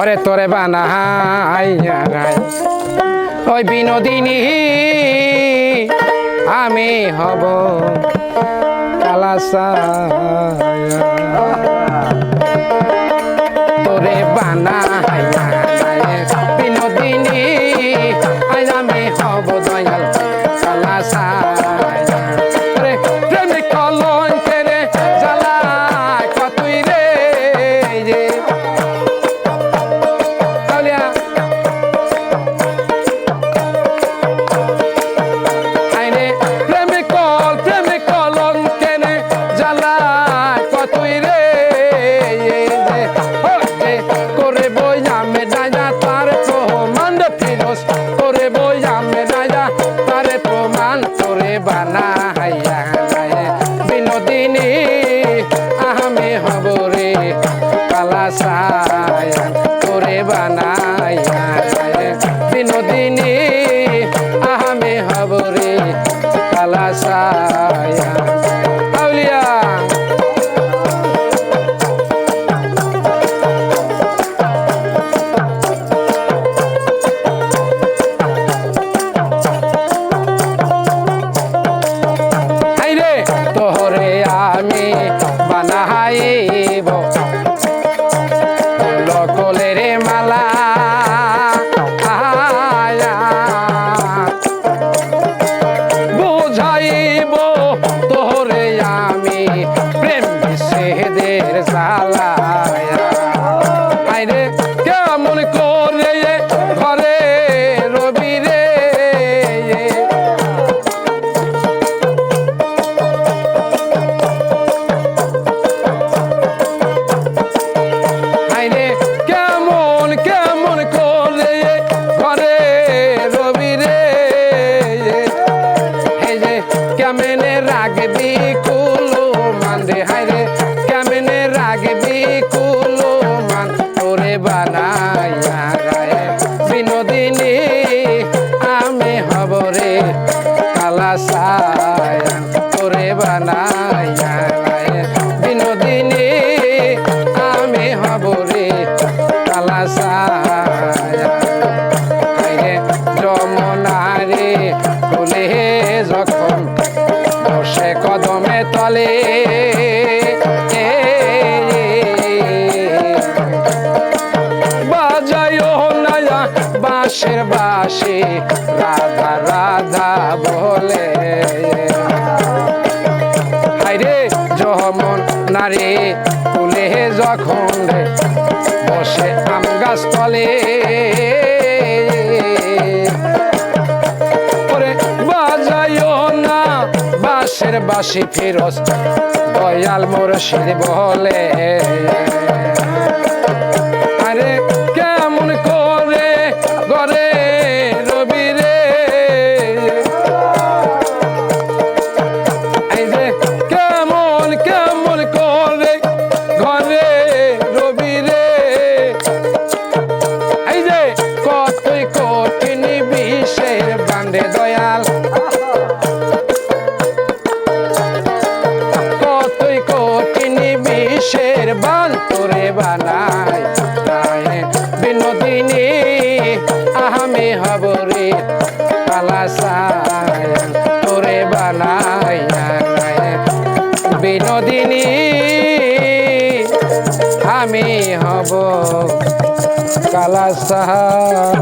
ওরে তোরে বানাই ওই বিনোদিনী আমি হব কালাসা বানাইয়া নাই। বিনোদিনী, আমি হবরে কালা সায়া করে বানাইয়া নাই। বিনোদিনী, আমি হবরে কালা সায়া salah. আকাশের বাসে, রাধা রাধা বলে। হাইরে যমন নারে তুলে যখন বসে আম গাছ তলে। বাসে ফেরস দয়াল মোর বলে। বাল তোরে বানাই। বিনোদিনী আহামে হব রে পালাসায় তোরে বানাই বিনোদিনী আমি হব কালাসায়